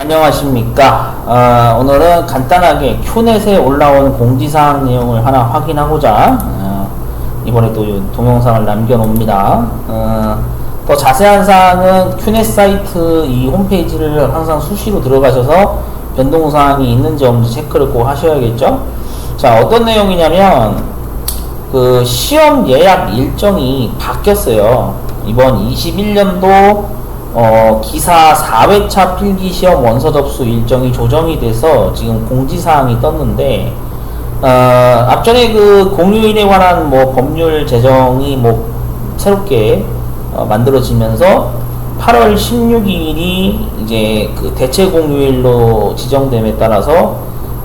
안녕하십니까. 어, 오늘은 간단하게 큐넷에 올라온 공지사항 내용을 하나 확인하고자 어, 이번에 또 동영상을 남겨놓습니다. 어, 더 자세한 사항은 큐넷 사이트 이 홈페이지를 항상 수시로 들어가셔서 변동사항이 있는지 없는지 체크를 꼭 하셔야겠죠. 자, 어떤 내용이냐면 그 시험 예약 일정이 바뀌었어요. 이번 21년도 어, 기사 4회차 필기 시험 원서 접수 일정이 조정이 돼서 지금 공지사항이 떴는데, 어, 앞전에 그 공휴일에 관한 뭐 법률 제정이 뭐 새롭게 어, 만들어지면서 8월 16일이 이제 그 대체 공휴일로 지정됨에 따라서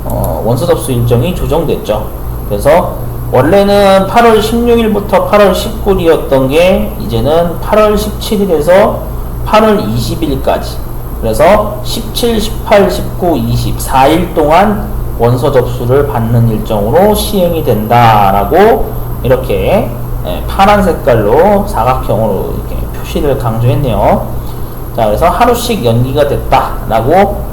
어, 원서 접수 일정이 조정됐죠. 그래서 원래는 8월 16일부터 8월 19일이었던 게 이제는 8월 17일에서 8월 20일까지 그래서 17, 18, 19, 20 4일 동안 원서 접수를 받는 일정으로 시행이 된다라고 이렇게 예, 파란 색깔로 사각형으로 이렇게 표시를 강조했네요. 자, 그래서 하루씩 연기가 됐다라고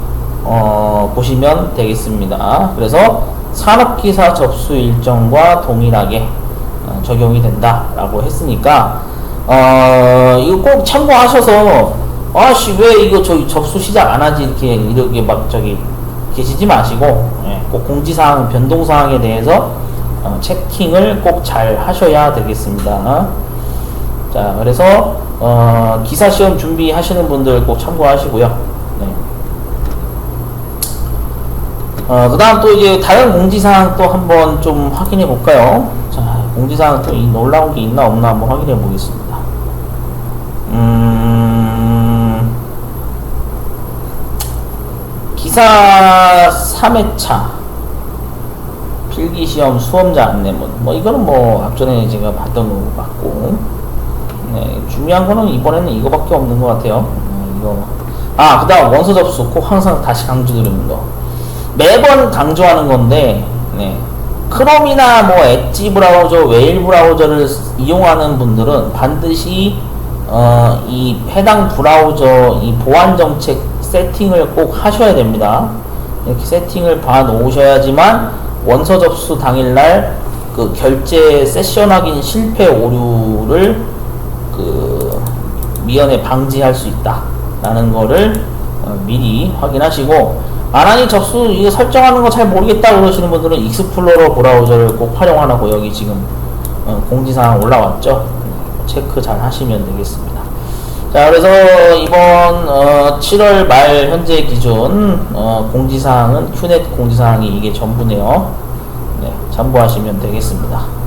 어, 보시면 되겠습니다. 그래서 산업기사 접수 일정과 동일하게 어, 적용이 된다라고 했으니까 어, 이거 꼭 참고하셔서 아씨 왜 이거 저기 접수 시작 안 하지 이렇게 이렇게 막 저기 계시지 마시고 예, 꼭 공지사항 변동사항에 대해서 어, 체킹을 꼭 잘 하셔야 되겠습니다. 자, 그래서 어, 기사 시험 준비하시는 분들 꼭 참고하시고요. 네. 어, 그 다음 또 이제 다른 공지사항 또 한번 좀 확인해 볼까요? 자, 공지사항 또 이 놀라운 게 있나 없나 한번 확인해 보겠습니다. 기사 3회차 필기시험 수험자 안내문 뭐 이거는 뭐 앞전에 제가 봤던 거 같고. 네, 중요한 거는 이번에는 이거밖에 없는 것 같아요. 음, 이거. 아 그 다음 원서 접수 꼭 항상 다시 강조드리는 거. 매번 강조하는 건데 네. 크롬이나 뭐 엣지 브라우저, 웨일 브라우저를 이용하는 분들은 반드시 어, 이 해당 브라우저 이 보안 정책 세팅을 꼭 하셔야 됩니다. 이렇게 세팅을 봐 놓으셔야지만 원서 접수 당일날 그 결제 세션 확인 실패 오류를 그 미연에 방지할 수 있다라는 거를 어, 미리 확인하시고 아나니 접수 이거 설정하는 거 잘 모르겠다 그러시는 분들은 익스플로러 브라우저를 꼭 활용하라고 여기 지금 어, 공지사항 올라왔죠 체크 잘 하시면 되겠습니다 자 그래서 이번 어, 7월 말 현재 기준 어, 공지사항은 큐넷 공지사항이 이게 전부네요. 네 참고하시면 되겠습니다